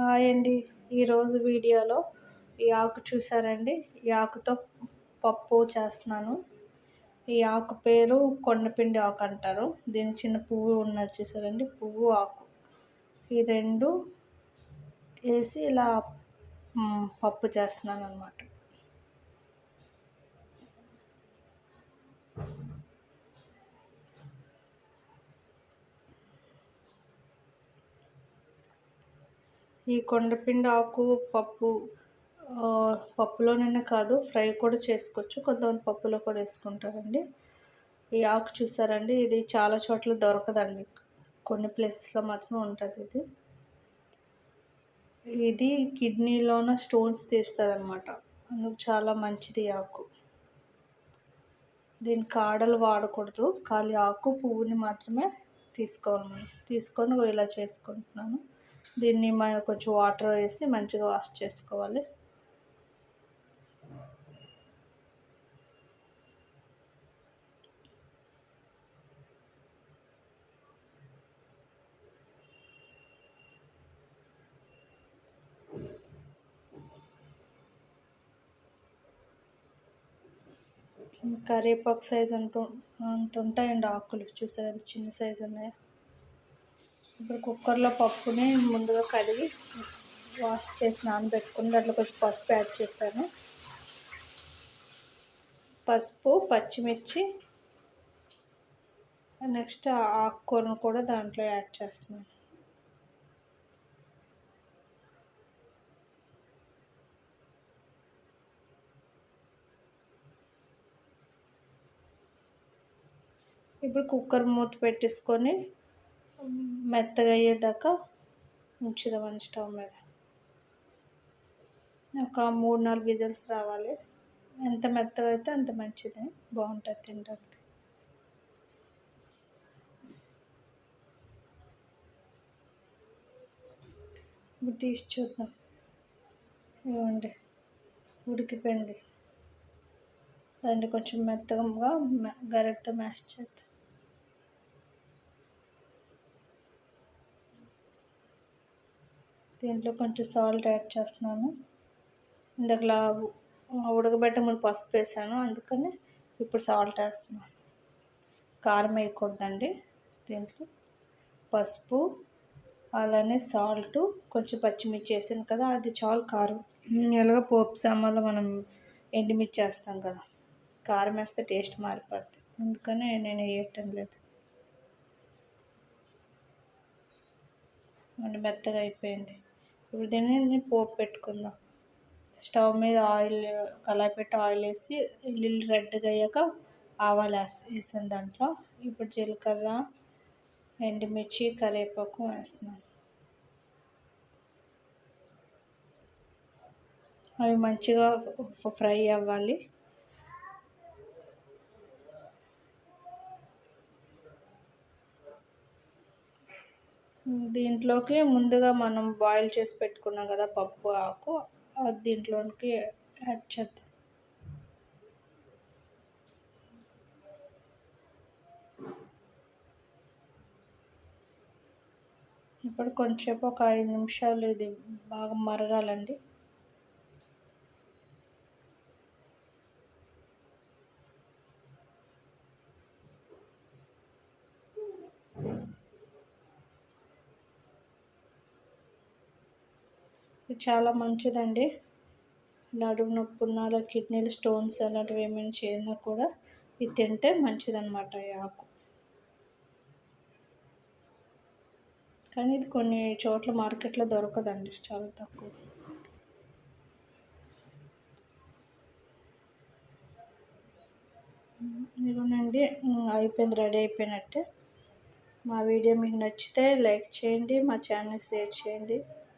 Hi అండి. ఈరోజు వీడియోలో ఈ ఆకు చూసారండి? ఈ ఆకుతో పప్పు చేస్తున్నాను. ఈ ఆకు పేరు కొండపిండి ఆకు అంటారు. దీని చిన్న పువ్వు ఉన్నది చూసారండి? పువ్వు ఆకు. ఈ రెండు వేసి ఇలా పప్పు చేస్తున్నాను అనమాట ఈ కొండపిండి ఆకు పప్పు పప్పులోనే కాదు ఫ్రై కూడా చేసుకోవచ్చు. కొంతమంది పప్పులో కూడా వేసుకుంటారండి. ఈ ఆకు చూసారండి ఇది చాలా చోట్ల దొరకదండి. కొన్ని ప్లేసెస్లో మాత్రమే ఉంటుంది ఇది. ఇది కిడ్నీలోన స్టోన్స్ తీస్తుంది అనమాట అందుకు చాలా మంచిది ఆకు. దీని కాడలు వాడకూడదు. ఖాళీ ఆకు పువ్వుని మాత్రమే తీసుకోవాలి తీసుకొని ఇలా చేసుకుంటున్నాను. దీన్ని మనం కొంచెం వాటర్ వేసి మంచిగా వాష్ చేసుకోవాలి. కరివేపాకు సైజ్ అంటూ అంత ఉంటాయండి ఆకులు. చూసారు ఎంత చిన్న సైజు ఉన్నాయో. ఇప్పుడు కుక్కర్లో పప్పుని ముందుగా కడిగి వాష్ చేసి నానబెట్టుకుని దాంట్లో కొంచెం పసుపు యాడ్ చేస్తాను. పసుపు పచ్చిమిర్చి నెక్స్ట్ ఆకుకూరను కూడా దాంట్లో యాడ్ చేస్తున్నాను. ఇప్పుడు కుక్కర్ మూత పెట్టేసుకొని మెత్తగా అయ్యేదాకా ఉంచుదామని స్టవ్ మీద. ఒక మూడు నాలుగు విజిల్స్ రావాలి. ఎంత మెత్తగా అయితే అంత మంచిది. బాగుంటుంది తినడానికి. ఇప్పుడు తీసి చూద్దాం. ఇవ్వండి. ఉడికిపోయింది. దాన్ని కొంచెం మెత్తగా గరెట్తో మ్యాష్ చేద్దాం. దీంట్లో కొంచెం సాల్ట్ యాడ్ చేస్తున్నాను. ఇందాకలా ఉడకబెట్ట ముందు పసుపు వేసాను. అందుకని ఇప్పుడు సాల్ట్ వేస్తున్నాను. కారం వేయకూడదండి దీంట్లో. పసుపు అలానే సాల్ట్ కొంచెం పచ్చిమిర్చి వేసాను కదా అది చాలు కారం. ఎలాగో పోపు సామాన్లో మనం ఎండుమిర్చి వేస్తాం కదా కారం వేస్తే టేస్ట్ మారిపోద్ది. అందుకని నేను వేయటం లేదు. మెత్తగా అయిపోయింది. ఇప్పుడు దీన్ని పోపు పెట్టుకుందాం. స్టవ్ మీద ఆయిల్ కలాయి పెట్టి ఆయిల్ వేసి ఇల్లు రెడ్గా అయ్యాక ఆవాలు వేసిన వేసాను దాంట్లో. ఇప్పుడు జీలకర్ర ఎండుమిర్చి కరివేపాకు వేస్తున్నాను. అవి మంచిగా ఫ్రై అవ్వాలి. దీంట్లోకి ముందుగా మనం బాయిల్ చేసి పెట్టుకున్నాం కదా పప్పు ఆకు. దీంట్లోకి యాడ్ చేద్దాం. ఇప్పుడు కొంచెంసేపు ఒక ఐదు నిమిషాలు ఇది బాగా మరగాలండి. ఇది చాలా మంచిదండి. నడుము నొప్పి ఉన్న కిడ్నీలు స్టోన్స్ అలాంటివి ఏమైనా చేసినా కూడా ఇది తింటే మంచిదన్నమాట ఈ ఆకు. కానీ ఇది కొన్ని చోట్ల మార్కెట్లో దొరకదండి చాలా తక్కువ. ఇదిగోనండి అయిపోయింది రెడీ అయిపోయినట్టే. మా వీడియో మీకు నచ్చితే లైక్ చేయండి మా ఛానల్ షేర్ చేయండి.